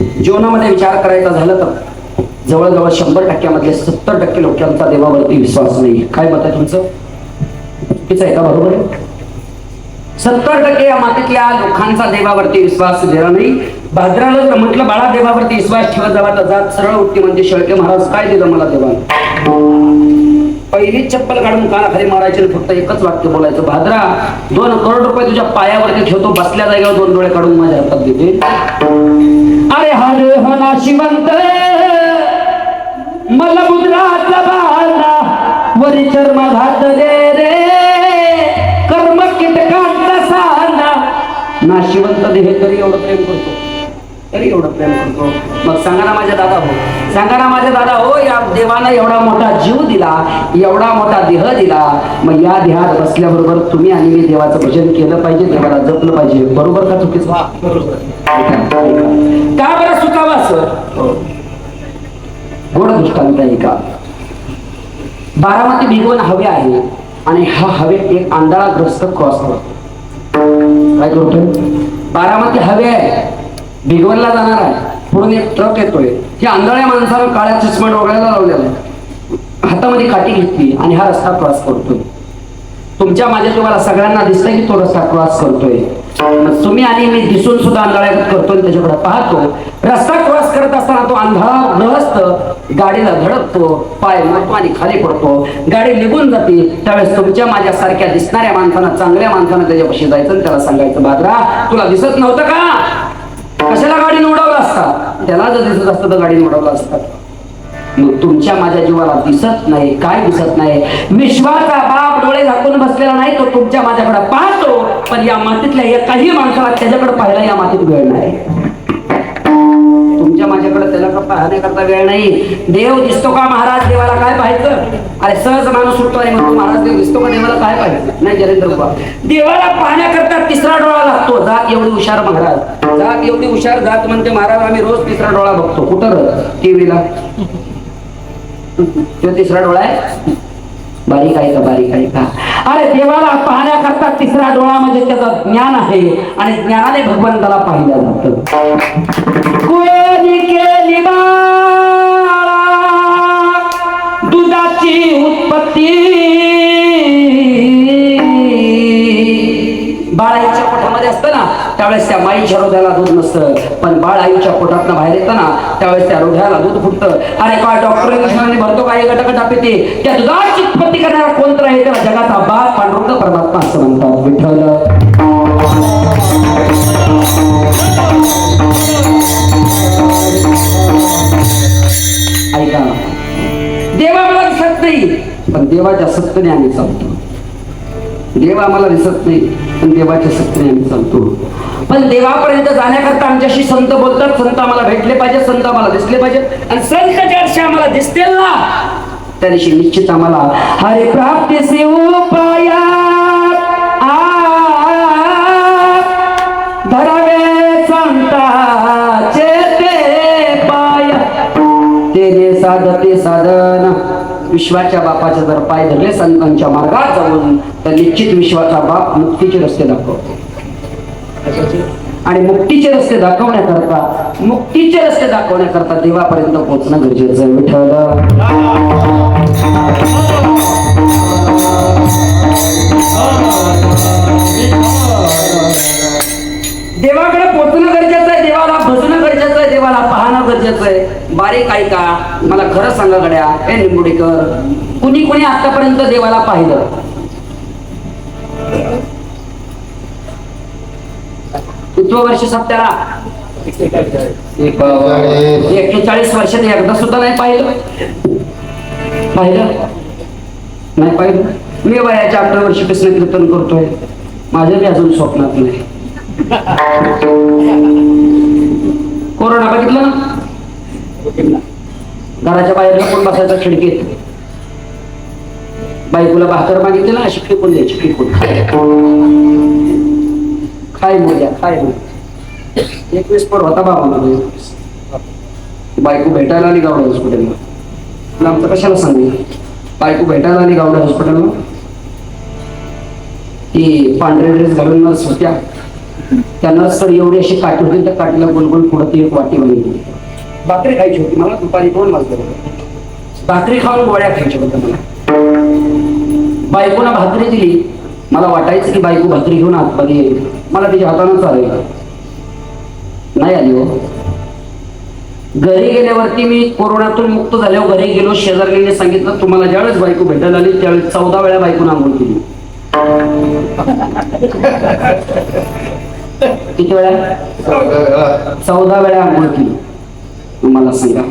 जीवनामध्ये विचार करायचा झाला तर जवळजवळ शंभर टक्क्यामधले सत्तर टक्के लोकांचा देवावरती विश्वास नाही. काय मत आहे तुमचं? चुकीचं आहे का बरोबर आहे? सत्तर टक्के या मातीतल्या लोकांचा देवावरती विश्वास दिला नाही. भाद्राला जर म्हटलं बाळा देवावरती विश्वास ठेवत जावा तर जात सरळ उठते म्हणजे शेळके महाराज काय दिलं मला देवा पहिली चप्पल काढून कानाखाली मारायचे आणि फक्त एकच वाक्य बोलायचं. भाद्रा दोन करोड रुपये तुझ्या पायावरती ठेवतो बसल्या जागेवर दोन डोळे काढून माझ्या हातात देते. अरे हरे हना शिवंत मला मुद्राचा बाळा वरी चर्म घातले रे. कर्म कीटकांचा साना. नाशिवंत देह तरी एवढं प्रेम करतो. तरी एवढं प्रेम करतो. मग सांगा ना माझ्या दादा हो सांगा ना माझ्या दादा हो या देवानं एवढा मोठा जीव दिला एवढा मोठा देह दिला. मग या देहात बसल्याबरोबर तुम्ही आणि मी देवाचं भजन केलं पाहिजे देवाला जपलं पाहिजे. बरोबर का चुकीचं. का बरं सुकावा सर? गोड दृष्टांत आहे का बारामती भिगवण हवे आहे आणि हा हवेत एक आंधळाग्रस्त क्रॉस करतो काय करतोय? बारामती हवे आहे. भिगवणला जाणार आहे. पुढून एक ट्रक येतोय. हे आंधळ्या माणसानं काळ्या चष्मा डोळ्याला लावलेला आहे. हातामध्ये काठी घेतली आणि हा रस्ता क्रॉस करतोय. तुमच्या माझ्या तुम्हाला सगळ्यांना दिसतंय की तो रस्ता क्रॉस करतोय. तुम्ही आणि मी दिसून सुद्धा आंधळ्या करतोय त्याच्याकडे पाहतो. रस्ता क्रॉस करत असताना तो आंधळा ग्रहस्थ गाडीला धडकतो पाय मारतो आणि खाली पडतो. गाडी निघून जाते. त्यावेळेस तुमच्या माझ्या सारख्या दिसणाऱ्या माणसानं चांगल्या माणसानं त्याच्यापाशी जायचं आणि त्याला सांगायचं बाजरा तुला दिसत नव्हतं का? कशाला गाडी निवडवला असता? त्याला जर दिसत असतं तर गाडी निवडवला असता. मग तुमच्या माझ्या जीवाला दिसत नाही काय दिसत नाही? विश्वाचा बाप डोळे झाकून बसलेला नाही तो तुमच्या माझ्याकडे पाहतो पण या मातीतल्या काही माणसाला त्याच्याकडे पाहायला या मातीत वेळ नाही. तुमच्या माझ्याकडे त्याला पाहण्याकरता वेळ नाही? देव दिसतो का महाराज देवाला काय पाहायचं? अरे सहज माणूस सुटतो आहे म्हणतो महाराज देव दिसतो का देवाला काय पाहायचं? नाही जरेंद्र बाबा देवाला पाहण्याकरता तिसरा डोळा लागतो. जात एवढी हुशार महाराज. जात एवढी हुशार जात म्हणते महाराज आम्ही रोज तिसरा डोळा बघतो. कुठं टीव्हीला? तो तिसरा डोळा आहे? बारीक आहे का? बारीक आहे का? अरे देवाला पाहण्याकरता तिसरा डोळा म्हणजे त्याचं ज्ञान आहे. आणि ज्ञानाने भगवंताला पाहिलं जात. केली दुधाची उत्पत्ती. बाळ आईच्या पोटामध्ये असतं ना त्यावेळेस त्या माईच्या हृदयाला दूध नसतं. पण बाळ आईच्या पोटातनं बाहेर येतं ना त्यावेळेस त्या हृदयाला दूध फुटतं. अरे काय डॉक्टर कृष्णाने भरतो काय गटगटा पिते. त्या दुधाची उत्पत्ती करणारा कोणतर आहे त्याला जगाचा बाप पांडुरंग परमात्मा असं म्हणतात. विठ्ठल. ऐका देवा मला दिसत नाही पण देवाच्या सत्तेने आम्ही चालतो देव आम्हाला दिसत नाही. पण देवाच्या सत्तेने चालतो. पण देवापर्यंत जाण्याकरता आमच्याशी संत बोलतात संत आम्हाला भेटले पाहिजे संत आम्हाला दिसले पाहिजे आणि संत ज्याशी आम्हाला दिसतील ना त्या दिवशी निश्चित आम्हाला हरे प्राप्ती उपाया धरावे संता विश्वाच्या बापाचे जर पाय धरले संतांच्या मार्गात जाऊन तर निश्चित विश्वाचा बाप मुक्तीचे रस्ते दाखवतो. आणि मुक्तीचे रस्ते दाखवण्याकरता मुक्तीचे रस्ते दाखवण्याकरता देवापर्यंत पोहोचणं गरजेचं आहे. विठ्ठल. देवाकडे पोचणं गरजेचं आहे देवाला भजणं गरजेचं आहे देवाला पाहणं गरजेचं आहे. बारीक ऐका मला खरं सांगा गड्या. हे निंबुडीकर कुणी कुणी आतापर्यंत देवाला पाहिलं? कितवं वर्ष सत्याला? एक्केचाळीस वर्षात एकदा सुद्धा नाही पाहिलं. पाहिलं? नाही पाहिलं? मी वयाच्या अठरा वर्षापासून कीर्तन करतोय. माझं बी अजून स्वप्नात नाही. कोरोना बघितलं ना? घराच्या बाहेर लपून बसायचा खिडकीत. बायकोला भाकर मागितली ना अशी फेकून द्यायची फेकून. खाय खाय मोजा. एक वेळेस होता बाबा बायको भेटायला आली गावडा हॉस्पिटलला आमचं कशाला सांगू? बायको भेटायला आली गावडा हॉस्पिटलला ती पांढरे ड्रेस घालून नर्स होत्या त्यांना सर एवढी अशी काठी होती त्या काठीला गोल पुढं ती एक वाटी बनवली भाकरी खायची होती मला दुपारी दोन वाजले भाकरी खाऊन गोळ्या खायच्या होत्या मला. बायकोला भाकरी दिली. मला वाटायचं की बायको भाकरी घेऊन आतमध्ये येईल. मला तिच्या हातानं चालेल नाही आली हो. घरी गेल्यावरती मी कोरोनातून मुक्त झाल्यावर घरी गेलो शेजारलीने सांगितलं तुम्हाला ज्यावेळेस बायको भेटायला आली त्यावेळेस चौदा वेळा बायको आंघोळ केली. किती वेळा? चौदा वेळा आंघोळ केली. तुम्हाला सांगा.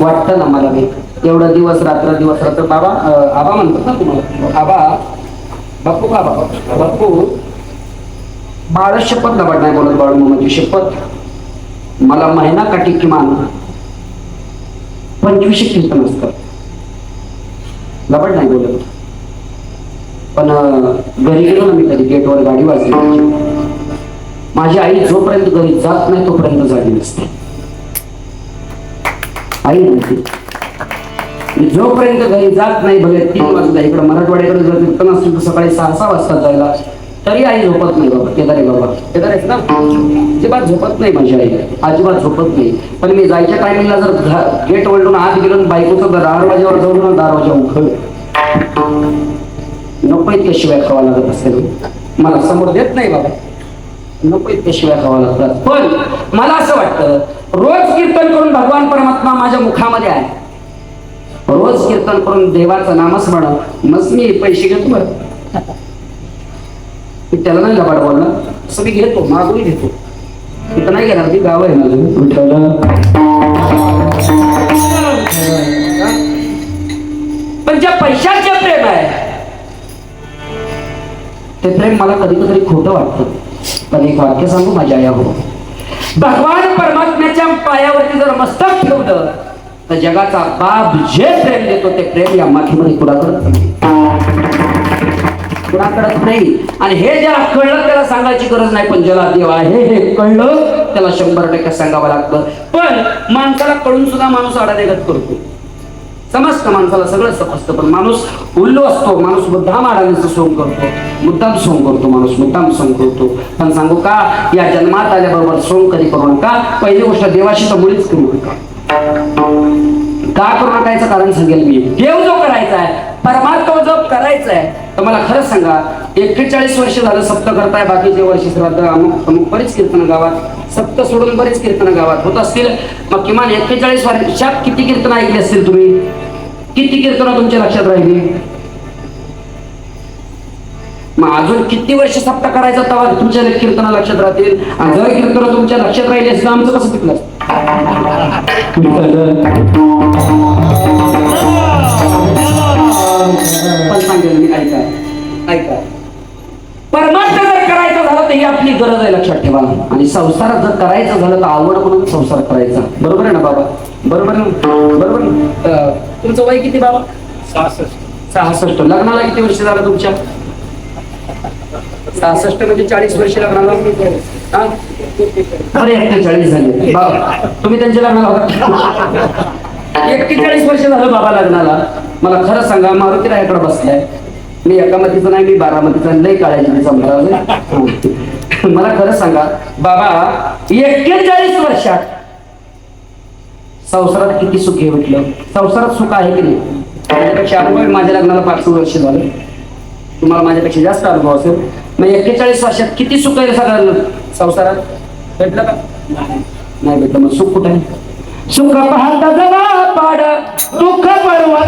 वाटतं ना मला ते? एवढा दिवस रात्र दिवस रात्र. बाबा आबा म्हणतात ना तुम्हाला. आबा बापू का बाबा? बप्पू बाळ शपथ लबाड नाही बोलत बाळ म्हणजे शपथ. मला महिना काठी किमान पंचवीसशे कीर्तन असतात लबाड नाही बोलत. पण घरी गेलो ना मी कधी गेटवर गाडी वाजली. माझी आई जोपर्यंत घरी जात नाही तोपर्यंत जागी नसते. आई म्हणते मी जोपर्यंत घरी जात नाही भले तीन वाजता इकडे मराठवाड्याकडे जर कीर्तन असतील तर सकाळी सहा सहा वाजता जायला. तरी आई झोपत नाही बाबा केदारे बाबा केदार ना? अजिबात झोपत नाही माझी आई अजिबात झोपत नाही. पण मी जायच्या टायमिंगला जर गेट वळून आत गेलो बायकोचं बायकोचं वाजेवर जाऊन ना वाजे उघड नको इतक्या शिवाय खावा लागत असेल. मला समोर देत नाही बाबा. नको इतक्या शिवाय खावा लागतात पण मला असं वाटतं रोज कीर्तन करून भगवान परमात्मा माझ्या मुखामध्ये आहे. रोज कीर्तन करून देवाचं नामस्मरण मग मी पैसे घेतो बरं. मी त्याला नाही लबाड बोलणार. असं मी घेतो मागून घेतो. तिथं नाही घेणार ती गाव आहे माझं. पण ज्या पैशाचे प्रेम आहे ते प्रेम मला कधी कधी खोटं वाटतं. पण एक वाक्य सांगू माझ्या आया हो भगवान परमात्म्याच्या पायावरती जर मस्तक ठेवलं तर जगाचा बाप जे प्रेम देतो ते प्रेम या माथीमध्ये कुणाकडत नाही. कुणाकडत नाही. आणि हे ज्याला कळलं त्याला सांगायची गरज नाही पण ज्याला देव आहे हे कळलं त्याला शंभर टक्के सांगावं लागतं. पण माणसाला कळून सुद्धा माणूस आडादेगत करतो. समजतं माणसाला सगळं समजतं पण माणूस उल्लो असतो. माणूस मुद्दाम अडाणीचं सोंग करतो. मुद्दाम सोंग करतो माणूस मुद्दाम सोंग करतो. पण सांगू का या जन्मात आल्याबरोबर सोंग कधी करू नका? पहिली गोष्ट देवाशी तर मुळीच करू नका. का करू नका याचं कारण सांगेल मी. देव जो करायचा आहे परमात्मा जो करायचा आहे तर मला खरंच सांगा एक्केचाळीस वर्ष झालं सप्त करताय बाकीचे वर्ष श्राद्ध अमुक अमुक बरीच कीर्तन गावात. सप्त सोडून बरीच कीर्तन गावात होत असतील. मग किमान एक्केचाळीस वर्षात किती कीर्तन ऐकली असतील तुम्ही? किती कीर्तन तुमच्या लक्षात राहिली? मग अजून किती वर्ष सप्त करायचा तेव्हा तुमच्या कीर्तन लक्षात राहतील? आणि जर कीर्तन तुमच्या लक्षात राहिली असं आमचं कसं टिकलं पण सांगेल मी ऐका ऐका. परमार्थ जर करायचं झालं तर ही आपली गरज आहे लक्षात ठेवा आणि संसारात जर करायचं झालं तर आवड म्हणून संसार करायचा. बरोबर आहे ना बाबा? बरोबर आहे ना? बरोबर ना? तुमचं वय किती बाबा? सहासष्ट. लग्नाला किती वर्ष झालं तुमच्या? सहासष्ट म्हणजे चाळीस वर्ष लग्नाला? अरे एक्केचाळीस झाले. बाबा तुम्ही त्यांच्या लग्नाला होता? एक्केचाळीस वर्ष झालं बाबा लग्नाला. मला खरं सांगा मारुती रायाकडे बसलाय. मी एकामतीचा नाही मी बारामतीचा लय काळायची समजा मला खरं सांगा बाबा एक्केचाळीस वर्षात संसारात किती सुख आहे म्हटलं? संसारात सुख आहे की नाही? माझ्यापेक्षा अनुभव आहे, माझ्या लग्नाला पाच सहा वर्ष झालं. तुम्हाला माझ्यापेक्षा जास्त अनुभव असेल. मग एक्केचाळीस वर्षात किती सुख आहे सगळ्यांना? संसारात? भेटलं का? नाही. भेटलं. मग सुख कुठे आहे? सुख पाहता जवा पाड. दुःख परवा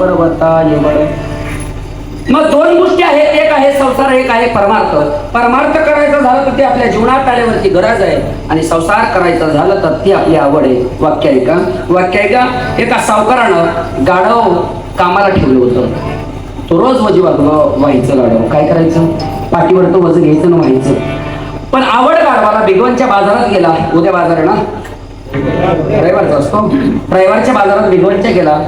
सुख येवळ. मग दोन गोष्टी आहेत. एक आहे संसार एक आहे परमार्थ. परमार्थ करायचं झालं तर ते आपल्या जीवनात आल्यावरती गरज आहे. आणि संसार करायचं झालं तर ती आपली आवड आहे. वाक्य वाक्यायिका वाक्य एका सावकारानं गाढव कामाला ठेवलं होतं. तो रोज वजी वागवा- व्हायचं गाढव. काय करायचं? पाठीवर तो वजन घ्यायचं ना व्हायचं. पण आवड गाढवाला बिगवानच्या बाजारात गेला. उद्या बाजार आहे ना? रविवारचा असतो. रविवारच्या बाजारात बिगवणच्या गेला.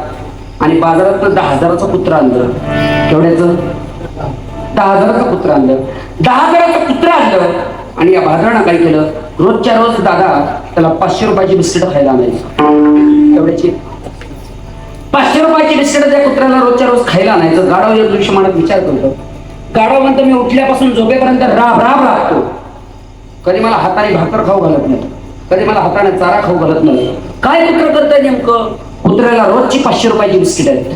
आणि बाजारात दहा हजाराचं कुत्र आणलं. केवढ्याचं? दहा हजाराचं कुत्र आणलं. दहा हजाराचं कुत्र आणलं. आणि या बाजारानं काय केलं? रोजच्या रोज दादा त्याला पाचशे रुपयाची बिस्किट खायला आणायचं. केवढ्याची पाचशे रुपयाची बिस्किट त्या कुत्र्याला रोजच्या रोज खायला आणायचं. गाडव या दिवशी म्हणत विचार करतो. गाडव म्हणतो मी उठल्यापासून झोपेपर्यंत राब राब लागतो कधी मला हाताने भाकर खाऊ घालत नाही. कधी मला हाताने चारा खाऊ घालत नाही. काय कुत्र करतंय नेमकं? कुत्र्याला रोजची पाचशे रुपयाची बिस्किट आहेत.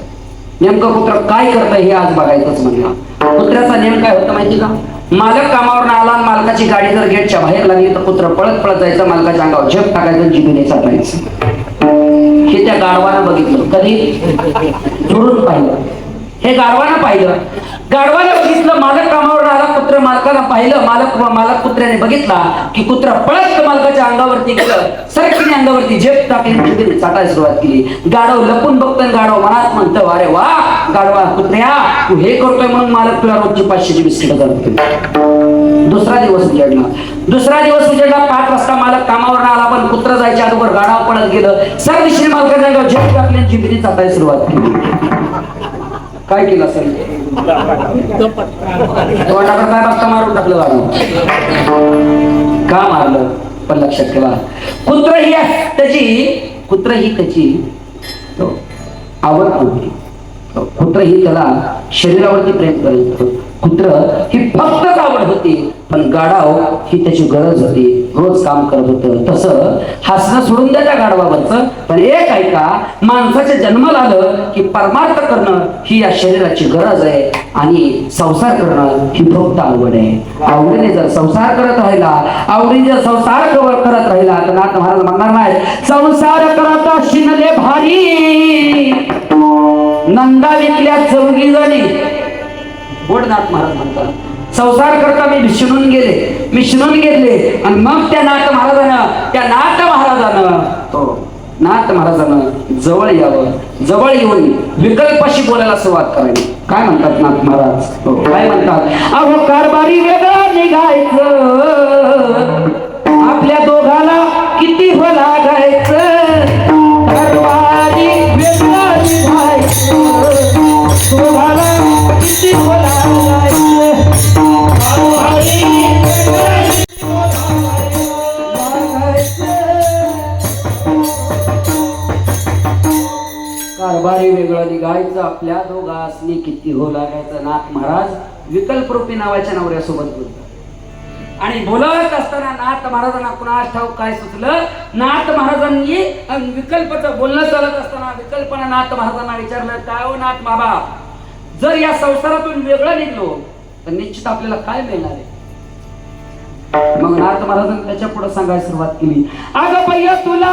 नेमकं कुत्र काय करतं हे आज बघायचंच म्हणलं. कुत्र्याचा नेम काय होतं माहिती का? मालक कामावर आला मालकाची गाडी जर गेटच्या बाहेर लागली तर कुत्र पळत पळत जायचं मालकाच्या अंगावर झेप टाकायचं जिबीने चालायचं हे त्या गाढवानं बघितलं. कधी? दुरून पाहिलं. हे गाढवानं पाहिलं. गाढवानं बघितलं मालक कामावर आला कुत्र मालकाला पाहिलं मालक मालक कुत्र्याने बघितला की कुत्र पळत मालकाच्या अंगावरती गेलं सरकीने अंगावरती झेप टाकली जिभेने चाटायला सुरुवात केली. गाढव लपून बघतोय गाढव मनात म्हणतो अरे वा गाढवा कुत्र्या तू हे करतोय म्हणून मालक तुला रोजची पाचशेची बिस्किट करतो दुसरा दिवस उजेडला. दुसरा दिवस उजेडला पाच वाजता मालक कामावर आला पण कुत्र जायच्या अगोदर गाडा पडत गेलं. सर दिशेने मालकाच्या झेप टाकली आणि चाटायला सुरुवात केली. काय केलं असेल तोंडाकडे काय बघता मारून टाकलं गाणं का मारलं? पण लक्षात ठेवा. कुत्र ही त्याची? कुत्र ही त्याची? आवड होती कुत्र ही त्याला शरीरावरती प्रेम करत कुत्र ही फक्तच आवड होती. पण गाढाव ही त्याची गरज होती. रोज काम करत होतं. तसं हसणं सोडून द्या त्या गाढवावरचं. पण एक ऐका माणसाच्या जन्माला आलं की परमार्थ करणं ही या शरीराची गरज आहे आणि संसार करणं ही फक्त आवड आहे. आवडीने जर संसार करत राहिला आवडीने जर संसार क- करत राहिला तर नाथ महाराज म्हणणार नाही संसार करत शिनले भारी. नंदा विकल्या चौघी जणी. गोडनाथ महाराज म्हणतात संसार करता मी शिणून गेले. मी शिणून गेले आणि मग त्या नाथ महाराजानं त्या नाथ महाराजानं तो नाथ महाराजानं जवळ यावं. जवळ येऊन विकल्पाशी बोलायला सुरुवात करावी. काय म्हणतात नाथ महाराज? हो, काय म्हणतात? अहो कारभारी वेगळा निघायचं. दरबारी वेगळा निघायचं. आपल्या दोघासनी किती हो लागायचं नाथ महाराज विकल्परूपी नावाच्या नवऱ्यासोबत बोलतात आणि बोलत असताना नाथ महाराजांना कुणास ठाऊक काय सुचलं? नाथ महाराजांनी अन विकल्पचं बोलणं चालत असताना विकल्पना नाथ महाराजांना विचारलं काय हो नाथ बाबा? जर या संसारातून वेगळं निघलो तर निश्चित आपल्याला काय मिळणार आहे? मग नाथ महाराजांनी त्याच्या पुढे सांगायला सुरुवात केली अगं पय्या तुला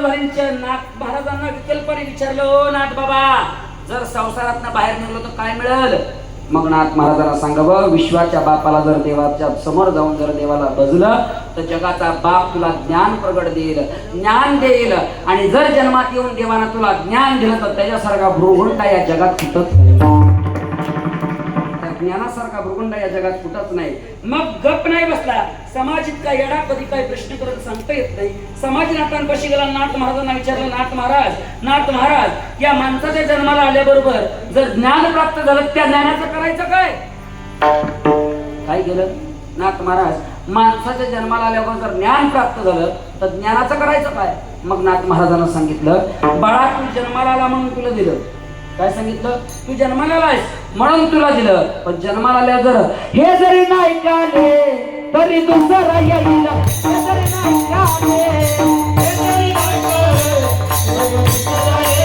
चर्चा नाथ महाराजांना विकल्पाने विचारलं "ओ नाथ बाबा जर संसारात बाहेर निघलो तर काय मिळेल? मग नाथ महाराजांना सांगावं विश्वाच्या बापाला जर देवाच्या समोर जाऊन जर देवाला बजलं तर जगाचा बाप तुला ज्ञान प्रगट देईल ज्ञान देईल. आणि जर जन्मात येऊन देवाना तुला ज्ञान दिलं तर त्याच्यासारखा भ्रुगुंडा या जगात कुठंच ज्ञानासारखा भृगुंडा या जगात कुठंच नाही. मग गप नाही बसला. समाज इतका येडा कधी काही प्रश्न करत सांगता येत नाही. समाज नाथांपाशी गेला? नाथ महाराजांना विचारलं नाथ महाराज नाथ महाराज या माणसाच्या जन्माला आल्याबरोबर जर ज्ञान प्राप्त झालं त्या ज्ञानाचं करायचं काय? काय केलं? नाथ महाराज माणसाच्या जन्माला आल्यावर जर ज्ञान प्राप्त झालं तर ज्ञानाचं करायचं काय? मग नाथ महाराजांना सांगितलं बाळा तू जन्माला आला म्हणून तुला दिलं. काय सांगितलं? तू जन्माला आलायस म्हणून तुला दिलं. पण जन्माला आल्या जर हे जरी नाही काले तरी दुसरा येईल. हे जरी नाही काले हे जरी नाही ए,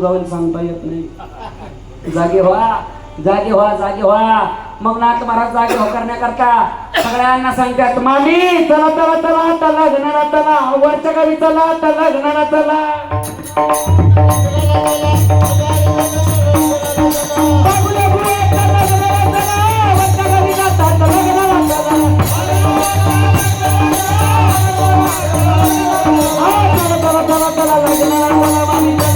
गाऊन सांगता येत नाही जागे व्हा जागे व्हा जागे व्हा मग नाथ महाराज जागे हो करण्याकरता सगळ्यांना सांगतात मामी चला चला चला चला घणारा चला वरच्या गावी चला चला घणारा चला चला चला चला चला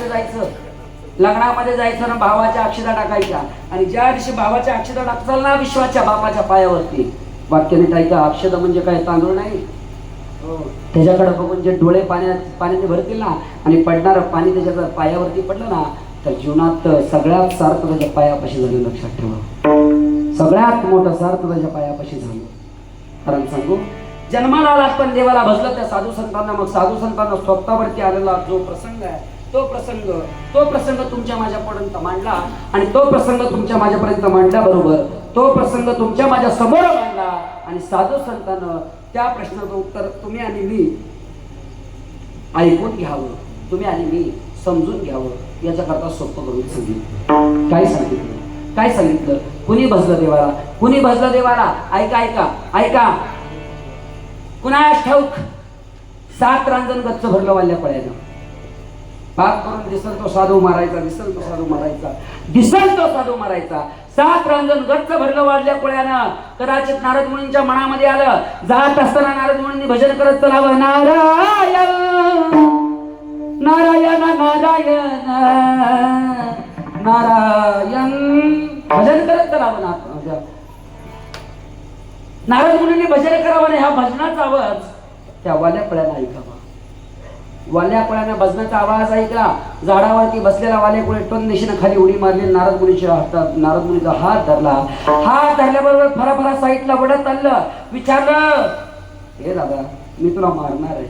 लग्नामध्ये जायचं. लग्नामध्ये जायचं ना भावाच्या अक्षता टाकायच्या. आणि ज्या दिवशी भावाच्या अक्षता टाकचाल ना विश्वाच्या बापाच्या पायावरती. वाक्य नीट ऐका अक्षता म्हणजे काय तांदूळ नाही? त्याच्याकडे बघून जे डोळे पाण्यात पाण्याने भरतील ना आणि पडणारं पाणी त्याच्या पायावरती पडलं ना तर जीवनात सगळ्यात सार्थ त्याच्या पायापाशी झालं लक्षात ठेवा. सगळ्यात मोठं सार्थ त्याच्या पायापाशी झालं. कारण सांगू जन्माला आला पण देवाला भजलं त्या साधू संतांना मग साधू संतांना स्वतःवरती आलेला जो प्रसंग आहे तो प्रसंग तो प्रसंग तुमच्या माझ्यापर्यंत मांडला आणि तो प्रसंग तुमच्या माझ्यापर्यंत मांडल्याबरोबर तो प्रसंग तुमच्या माझ्यासमोर मांडला आणि साधू संतानं त्या प्रश्नाचं उत्तर तुम्ही आणि मी ऐकून घ्यावं. तुम्ही आणि मी समजून घ्यावं. याच्याकरता सोपं करून सांगितलं. काय सांगितलं? काय सांगितलं? कुणी भजलं देवाला? कुणी भजलं देवाला? ऐका ऐका ऐका. कुणा ठाऊक? सात रांजण गच्च भरलं वाल्या पळ्यानं. हात करून दिसल तो साधू मारायचा दिसल तो साधू मारायचा दिसल तो साधू मारायचा. सात रांजण गच्च भरलं वाढल्या कोळ्यानं. कदाचित नारद मुनींच्या मनामध्ये आलं. जात असताना नारद मुनींनी भजन करत चलावं. नारायण नारायण नारायण नारायण. भजन करत चलावं ना नारद मुनींनी भजन करावं हा भजनाचा आवाज त्या वाल्या पळ्यानं ऐकावा. वाल्या पळ्यानं भजनाचा आवाज ऐकला. झाडावरती बसलेला वाल्या कोळी टोन खाली उडी मारली. नारद मुलीच्या हातात नारद मुलीचा हात धरला. हात धरल्याबरोबर फरा फरा साईडला वडत चाललं. विचारलं हे दादा मी तुला मारणार आहे.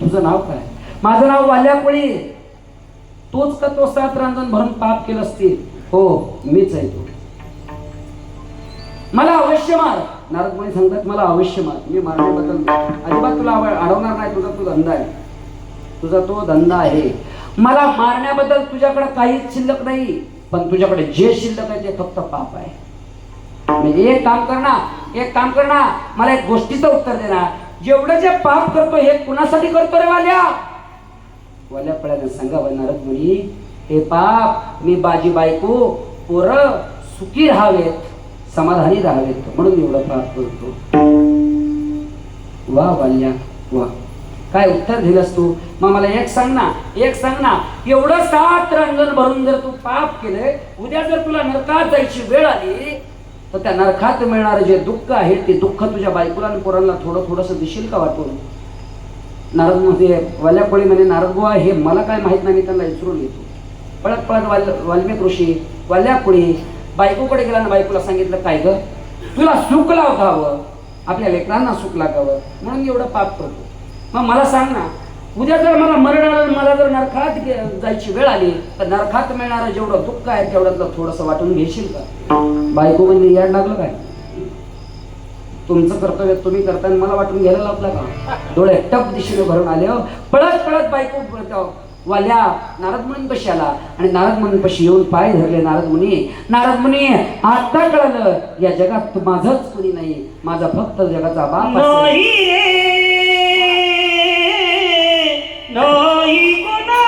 तुझं नाव काय? माझं नाव वाल्या कोळी. तोच का तो सात रांजण भरून पाप केलं असतील? हो मीच आहे तो. मला अवश्य मार. नारद मुली सांगतात मला अवश्य मार. मी मारण्याबद्दल अजिबात तुला आवड अडवणार नाही. तुझा तू धंदा आहे. तुझा तो धंदा आहे. मला मारण्याबद्दल तुझ्याकडे काहीच शिल्लक नाही पण तुझ्याकडे जे शिल्लक आहे ते फक्त पाप आहे. म्हणजे एक काम करणार एक काम करणार मला एक गोष्टीचं उत्तर देणार जेवढं जे पाप करतो हे कुणासाठी करतो रे वाल्या? वाल्या पळ्यानं सांगा नारद मुनी हे पाप मी बाजी बायको पोरं सुखी राहावेत समाधानी राहावेत म्हणून एवढं पाप करतो. वा वाल्या वा. काय उत्तर दिलंस तू? मग मला एक सांग ना एक सांग ना. एवढं सात रांगण भरून जर तू पाप केलंय उद्या जर तुला नरकात जायची वेळ आली तर त्या नरकात मिळणारं जे दुःख आहे ते दुःख तुझ्या बायकोला आणि पोरांना थोडं थोडंसं दिशील का वाटून? नारद म्हणजे वल्याकोळी म्हणे नारद बुवा हे मला काय माहीत नाही मी त्यांना विचारून घेतो. पळत पळत वाल वाल्मिक ऋषी वल्याकोळी बायकोकडे गेला आणि बायकोला सांगितलं काय ग? तुला सुख लावतावं आपल्या लेकरांना सुख लागावं म्हणून एवढं पाप करतो. मग मला सांग ना उद्या जर मला मरण आलं मला जर नरकात जायची वेळ आली तर नरकात मिळणारं जेवढं दुःख आहे तेवढ्यातलं थोडंसं वाटून घेशील का? बायको म्हणजे याड लागलं काय? तुमचं कर्तव्य तुम्ही करताना मला वाटून घ्यायला लागला का? डोळे टप दिशेने भरून आले हो. पळत पळत बायको हो. वाल्या नारद मुनींपाशी आला. आणि नारद मुनींपाशी येऊन पाय धरले नारद मुनी नारद मुनी आता कळालं या जगात माझंच कुणी नाही. माझा फक्त जगाचा बाप असेल. নই কোনা